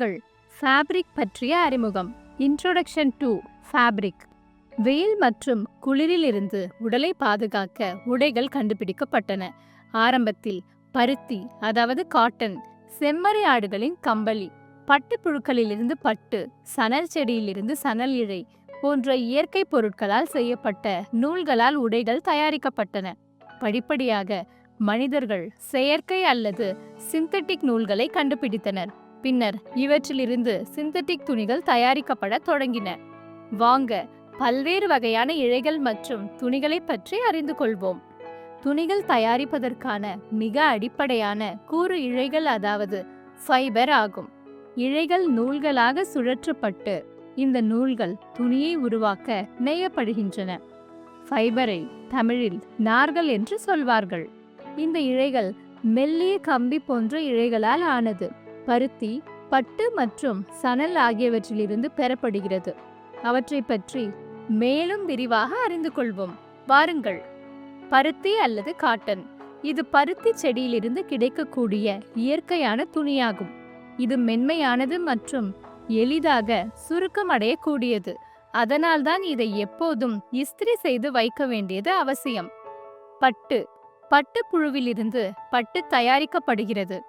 வாருங்கள் ஃபேப்ரிக் பற்றிய அறிமுகம். இன்ட்ரோடக்ஷன் டு ஃபேப்ரிக் வெயில் மற்றும் குளிரிலிருந்து உடலை பாதுகாக்க உடைகள் கண்டுபிடிக்கப்பட்டன. ஆரம்பத்தில் பருத்தி அதாவது காட்டன் செம்மறி ஆடுகளின் கம்பளி பட்டுப்புழுக்களிலிருந்து பட்டு சணல் செடியிலிருந்து சணல் இழை போன்ற இயற்கை பொருட்களால் செய்யப்பட்ட நூல்களால் உடைகள் தயாரிக்கப்பட்டன. படிப்படியாக மனிதர்கள் செயற்கை அல்லது சிந்தட்டிக் நூல்களை கண்டுபிடித்தனர். பின்னர் இவற்றிலிருந்து சிந்தட்டிக் துணிகள் தயாரிக்கப்பட தொடங்கின. வாங்க பல்வேறு வகையான இழைகள் மற்றும் துணிகளை பற்றி அறிந்து கொள்வோம். துணிகள் தயாரிப்பதற்கான மிக அடிப்படையான கூறு இழைகள் அதாவது ஃபைபர் ஆகும். இழைகள் நூல்களாக சுழற்றப்பட்டு இந்த நூல்கள் துணியை உருவாக்க நெய்யப்படுகின்றன ஃபைபரை தமிழில் நார்கள் என்று சொல்வார்கள். இந்த இழைகள் மெல்லிய கம்பி போன்ற இழைகளால் ஆனது. பருத்தி பட்டு மற்றும் சணல் ஆகியவற்றிலிருந்து பெறப்படுகிறது. அவற்றை பற்றி மேலும் விரிவாக அறிந்து கொள்வோம். வாருங்கள். பருத்தி அல்லது காட்டன். இது பருத்தி செடியிலிருந்து கிடைக்கக்கூடிய இயற்கையான துணியாகும். இது மென்மையானது மற்றும் எளிதாக சுருக்கமடையக்கூடியது அதனால்தான் இதை எப்போதும் இஸ்திரி செய்து வைக்க வேண்டியது அவசியம். பட்டு. பட்டு புழுவிலிருந்து பட்டு தயாரிக்கப்படுகிறது.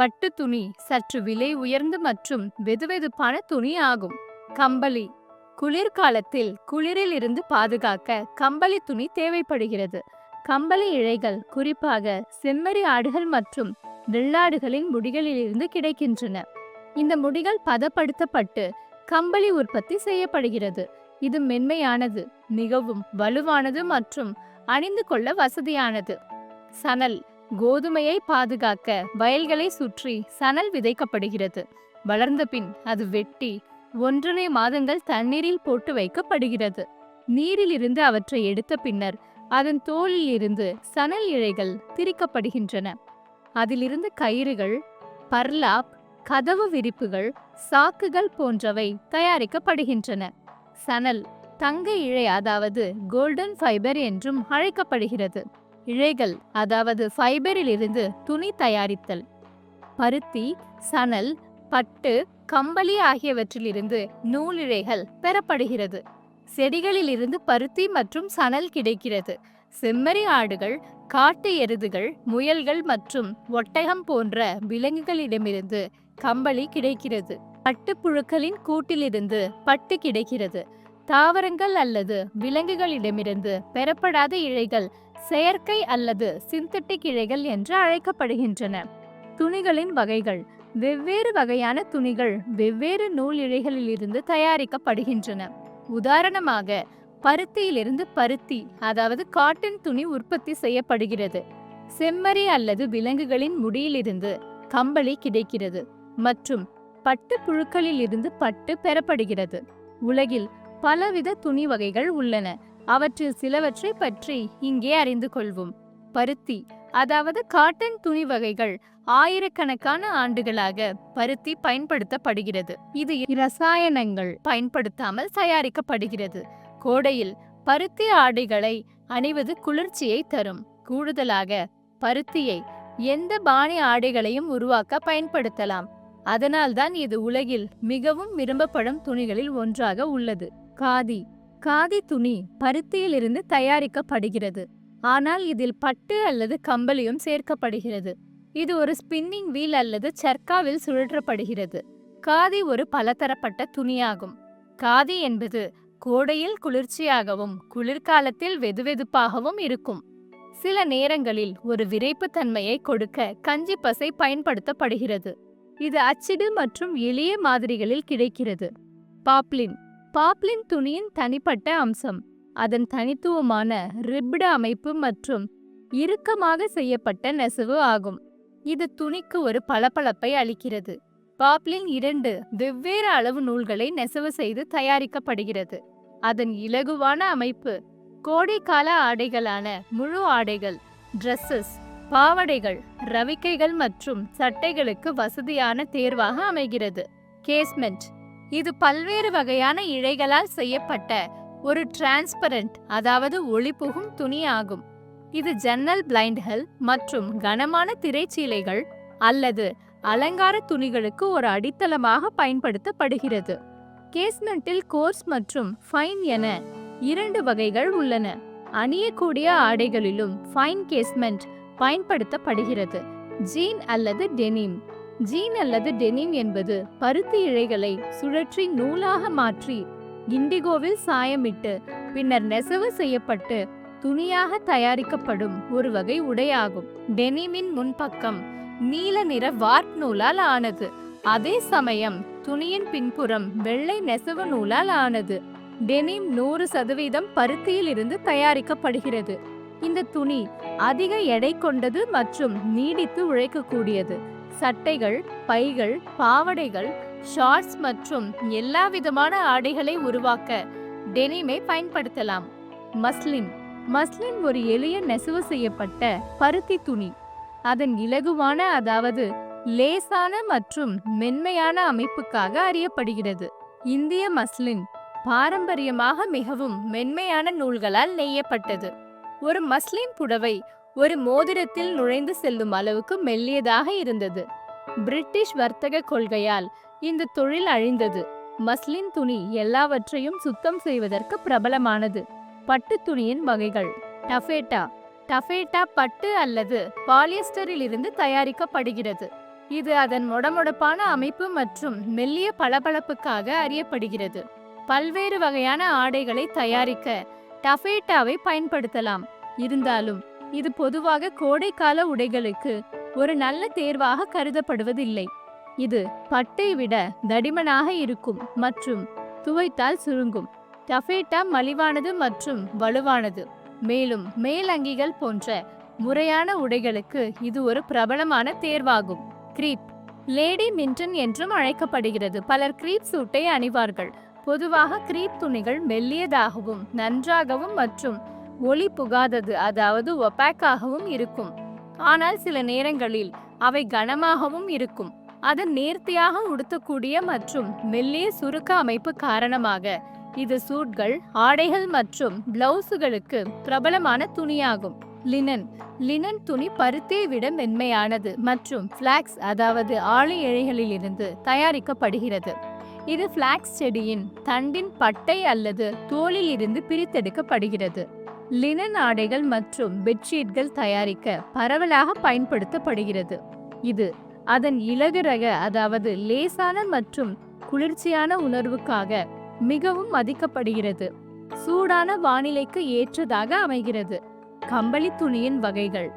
பட்டு துணி சற்று விலை உயர்ந்து மற்றும் வெதுவெதுப்பான துணி ஆகும். கம்பளி. குளிர்காலத்தில் குளிரில் இருந்து பாதுகாக்க கம்பளி துணி தேவைப்படுகிறது. கம்பளி இழைகள் குறிப்பாக செம்மறி ஆடுகள் மற்றும் வெள்ளாடுகளின் முடிகளிலிருந்து கிடைக்கின்றன. இந்த முடிகள் பதப்படுத்தப்பட்டு கம்பளி உற்பத்தி செய்யப்படுகிறது. இது மென்மையானது மிகவும் வலுவானது மற்றும் அணிந்து கொள்ள வசதியானது. சணல். கோதுமையை பாதுகாக்க வயல்களை சுற்றி சணல் விதைக்கப்படுகிறது. வளர்ந்த பின் அது வெட்டி ஒன்றரை மாதங்கள் தண்ணீரில் போட்டு வைக்கப்படுகிறது. நீரிலிருந்து அவற்றை எடுத்த பின்னர் அதன் தோலில் இருந்து சணல் இழைகள் திரிக்கப்படுகின்றன அதிலிருந்து கயிறுகள் பர்லாப் கதவு விரிப்புகள் சாக்குகள் போன்றவை தயாரிக்கப்படுகின்றன. சணல் தங்க இழை அதாவது கோல்டன் ஃபைபர் என்றும் அழைக்கப்படுகிறது. இழைகள் அதாவது ஃபைபரிலிருந்து துணி தயாரித்தல். பருத்தி சணல் பட்டு கம்பளி ஆகியவற்றிலிருந்து நூலிழைகள் பெறப்படுகிறது. செடிகளிலிருந்து பருத்தி மற்றும் சணல் கிடைக்கிறது. செம்மறி ஆடுகள் காட்டு எருதுகள் முயல்கள் மற்றும் ஒட்டகம் போன்ற விலங்குகளிடமிருந்து கம்பளி கிடைக்கிறது. பட்டுப்புழுக்களின் கூட்டிலிருந்து பட்டு கிடைக்கிறது. தாவரங்கள் அல்லது விலங்குகளிடமிருந்து பெறப்படாத இழைகள் செயற்கை அல்லது சிந்தட்டிக் இழைகள் என்று அழைக்கப்படுகின்றன. துணிகளின் வகைகள் வெவ்வேறு வகையான துணிகள் வெவ்வேறு நூல் இழைகளிலிருந்து தயாரிக்கப்படுகின்றன. உதாரணமாக பருத்தியிலிருந்து பருத்தி அதாவது காட்டன் துணி உற்பத்தி செய்யப்படுகிறது. செம்மறி அல்லது விலங்குகளின் முடியிலிருந்து கம்பளி கிடைக்கிறது மற்றும் பட்டு புழுக்களில் இருந்து பட்டு பெறப்படுகிறது. உலகில் பலவித துணி வகைகள் உள்ளன. அவற்றில் சிலவற்றை பற்றி இங்கே அறிந்து கொள்வோம். பருத்தி அதாவது காட்டன் துணி வகைகள் ஆயிரக்கணக்கான ஆண்டுகளாக பருத்தி பயன்படுத்தப்படுகிறது. இது ரசாயனங்கள் பயன்படுத்தாமல் தயாரிக்கப்படுகிறது. கோடையில் பருத்தி ஆடைகளை அணிவது குளிர்ச்சியை தரும். கூடுதலாக பருத்தியை எந்த பாணி ஆடைகளையும் உருவாக்க பயன்படுத்தலாம். அதனால்தான் இது உலகில் மிகவும் விரும்பப்படும் துணிகளில் ஒன்றாக உள்ளது. காதி காதி துணி பருத்தியிலிருந்து தயாரிக்கப்படுகிறது. ஆனால் இதில் பட்டு அல்லது கம்பளியும் சேர்க்கப்படுகிறது. இது ஒரு ஸ்பின்னிங் வீல் அல்லது சர்க்காவில் சுழற்றப்படுகிறது. காதி ஒரு பலதரப்பட்ட துணியாகும். காதி என்பது கோடையில் குளிர்ச்சியாகவும் குளிர்காலத்தில் வெதுவெதுப்பாகவும் இருக்கும். சில நேரங்களில் ஒரு விரைப்புத்தன்மையை கொடுக்க கஞ்சி பசை பயன்படுத்தப்படுகிறது. இது அச்சிடு மற்றும் எளிய மாதிரிகளில் கிடைக்கிறது. பாப்லின் பாப்லின் துணியின் தனிப்பட்ட அம்சம். அதன் தனித்துவமான ரிப்டு அமைப்பு மற்றும் இறுக்கமாக செய்யப்பட்ட நெசவு ஆகும். இது துணிக்கு ஒரு பளபளப்பை அளிக்கிறது. பாப்லின் இரண்டு வெவ்வேறு அளவு நூல்களை நெசவு செய்து தயாரிக்கப்படுகிறது. அதன் இலகுவான அமைப்பு கோடைக்கால ஆடைகளான முழு ஆடைகள் ட்ரெஸ்ஸஸ் பாவடைகள் ரவிக்கைகள் மற்றும் சட்டைகளுக்கு வசதியான தேர்வாக அமைகிறது. கேஸ்மெண்ட் இது பல்வேறு வகையான இழைகளால் செய்யப்பட்ட ஒரு டிரான்ஸ்பரண்ட் அதாவது ஒளிபுகும் துணி ஆகும் இது ஜன்னல் பிளைண்ட்கள் மற்றும் கனமான திரைச்சீலைகள் அல்லது அலங்கார துணிகளுக்கு ஒரு அடித்தளமாக பயன்படுத்தப்படுகிறது. கேஸ்மெண்ட்டில் கோர்ஸ் மற்றும் ஃபைன் என இரண்டு வகைகள் உள்ளன. அணியக்கூடிய ஆடைகளிலும் ஃபைன் கேஸ்மெண்ட் பயன்படுத்தப்படுகிறது. ஜீன் அல்லது டெனிம் ஜீன் அல்லது டெனிம் என்பது பருத்தி இழைகளை சுழற்றி நூலாக மாற்றி இண்டிகோவில் சாயமிட்டு பின்னர் நெசவு செய்யப்பட்டு துணியாக தயாரிக்கப்படும் ஒரு வகை உடையாகும். டெனிமின் முன்பக்கம் நீல நிற வார்ப் நூலால் ஆனது. அதே சமயம் துணியின் பின்புறம் வெள்ளை நெசவு நூலால் ஆனது. டெனிம் நூறு சதவீதம் பருத்தியில் இருந்து தயாரிக்கப்படுகிறது. இந்த துணி அதிக எடை கொண்டது மற்றும் நீடித்து உழைக்கக்கூடியது. சட்டைகள் பைகள் பாவடைகள் ஷார்ட்ஸ் மற்றும் எல்லா விதமான ஆடைகளை உருவாக்க டெனிமை பயன்படுத்தலாம். மஸ்லின். மஸ்லின் ஒரு எளிய நெசவு செய்யப்பட்ட பருத்தி துணி. அதன் இலகுவான அதாவது லேசான மற்றும் மென்மையான அமைப்புக்காக அறியப்படுகிறது. இந்திய மஸ்லின் பாரம்பரியமாக மிகவும் மென்மையான நூல்களால் நெய்யப்பட்டது. ஒரு மஸ்லின் புடவை ஒரு மோதிரத்தில் நுழைந்து செல்லும் அளவுக்கு மெல்லியதாக இருந்தது. பிரிட்டிஷ் வர்த்தக கொள்கையால் இந்த தொழில் அழிந்தது. மஸ்லின் துணி எல்லாவற்றையும் சுத்தம் செய்வதற்கு பிரபலமானது. பட்டு துணியின் வகைகள். டஃபேட்டா. டஃபேட்டா பட்டு அல்லது பாலியஸ்டரில் இருந்து தயாரிக்கப்படுகிறது. இது அதன் மொடமொடப்பான அமைப்பு மற்றும் மெல்லிய பளபளப்புக்காக அறியப்படுகிறது. பல்வேறு வகையான ஆடைகளை தயாரிக்க டஃபேட்டாவை பயன்படுத்தலாம். இருந்தாலும் இது பொதுவாக கோடைக்கால உடைகளுக்கு ஒரு நல்ல தேர்வாக கருதப்படுவதில்லை. இது பட்டை விட தடிமனாக இருக்கும் மற்றும் துவைத்தால் சுருங்கும். டஃபேட்டா மலிவானது மற்றும் வலுவானது. மேலும் மேலங்கிகள் போன்ற முறையான உடைகளுக்கு இது ஒரு பிரபலமான தேர்வாகும். கிரீப் லேடி மின்டன் என்றும் அழைக்கப்படுகிறது. பலர் கிரீப் சூட்டை அணிவார்கள். பொதுவாக கிரீப் துணிகள் மெல்லியதாகவும் நன்றாகவும் மற்றும் ஒளி புகாதது அதாவது ஒபாக்காகவும் இருக்கும். ஆனால் சில நேரங்களில் அவை கனமாகவும் இருக்கும். அதன் நேர்த்தியாக உடுத்தக்கூடிய மற்றும் மெல்லிய சுருக்க அமைப்பு காரணமாக இது சூட்கள் ஆடைகள் மற்றும் பிளவுஸுகளுக்கு பிரபலமான துணியாகும். லினன். லினன் துணி பருத்தியை விட மென்மையானது மற்றும் ஃபிளாக்ஸ் அதாவது ஆளி இழைகளிலிருந்து தயாரிக்கப்படுகிறது. இது ஃபிளாக்ஸ் செடியின் தண்டின் பட்டை அல்லது தோலில் இருந்து பிரித்தெடுக்கப்படுகிறது. லினன் ஆடைகள் மற்றும் பெட்ஷீட்கள் தயாரிக்க பரவலாக பயன்படுத்தப்படுகிறது. இது அதன் இலகு ரக அதாவது லேசான மற்றும் குளிர்ச்சியான உணர்வுக்காக மிகவும் மதிக்கப்படுகிறது. சூடான வானிலைக்கு ஏற்றதாக அமைகிறது. கம்பளி துணியின் வகைகள்.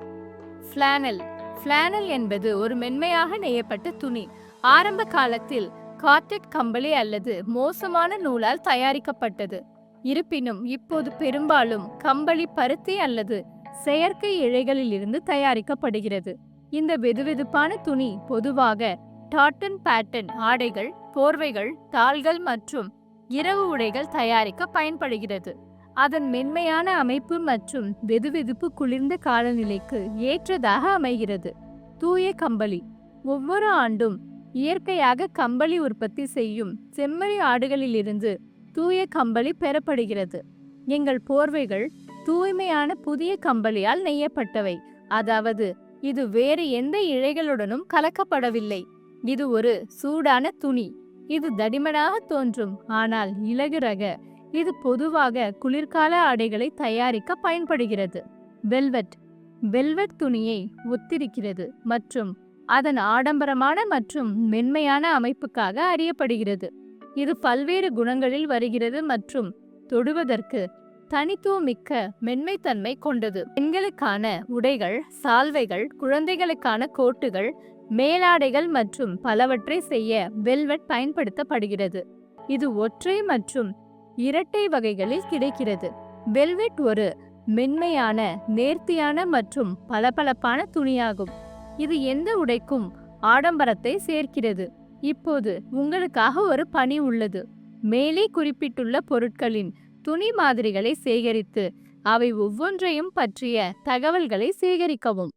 ஃபிளானல். ஃபிளானல் என்பது ஒரு மென்மையாக நெய்யப்பட்ட துணி. ஆரம்ப காலத்தில் காட்டட் கம்பளி அல்லது மோசமான நூலால் தயாரிக்கப்பட்டது. இருப்பினும் இப்போது பெரும்பாலும் கம்பளி பருத்தி அல்லது செயற்கை இழைகளில் இருந்து தயாரிக்கப்படுகிறது. இந்த வெதுவெதுப்பான துணி பொதுவாக டாட்டன் பேட்டன் ஆடைகள் போர்வைகள் தாள்கள் மற்றும் இரவு உடைகள் தயாரிக்க பயன்படுகிறது. அதன் மென்மையான அமைப்பு மற்றும் வெதுவெதுப்பு குளிர்ந்த காலநிலைக்கு ஏற்றதாக அமைகிறது. தூய கம்பளி ஒவ்வொரு ஆண்டும் இயற்கையாக கம்பளி உற்பத்தி செய்யும் செம்மறி ஆடுகளிலிருந்து தூய கம்பளி பெறப்படுகிறது. எங்கள் போர்வைகள் தூய்மையான புதிய கம்பளியால் நெய்யப்பட்டவை. அதாவது இது வேறு எந்த இழைகளுடனும் கலக்கப்படவில்லை. இது ஒரு சூடான துணி. இது தடிமனாக தோன்றும். ஆனால் இலகு ரக இது பொதுவாக குளிர்கால ஆடைகளை தயாரிக்க பயன்படுகிறது. வெல்வெட். வெல்வெட் துணியை ஒத்திருக்கிறது மற்றும் அதன் ஆடம்பரமான மற்றும் மென்மையான அமைப்புக்காக அறியப்படுகிறது. இது பல்வேறு குணங்களில் வருகிறது மற்றும் தொடுவதற்கு தனித்துவமிக்க மென்மைத்தன்மை கொண்டது. பெண்களுக்கான உடைகள் சால்வைகள் குழந்தைகளுக்கான கோட்டுகள் மேலாடைகள் மற்றும் பலவற்றை செய்ய வெல்வெட் பயன்படுத்தப்படுகிறது. இது ஒற்றை மற்றும் இரட்டை வகைகளில் கிடைக்கிறது. வெல்வெட் ஒரு மென்மையான நேர்த்தியான மற்றும் பளபளப்பான துணியாகும். இது எந்த உடைக்கும் ஆடம்பரத்தை சேர்க்கிறது. இப்போது உங்களுக்காக ஒரு பணி உள்ளது. மேலே குறிப்பிட்டுள்ள பொருட்களின் துணி மாதிரிகளை சேகரித்து அவை ஒவ்வொன்றையும் பற்றிய தகவல்களை சேகரிக்கவும்.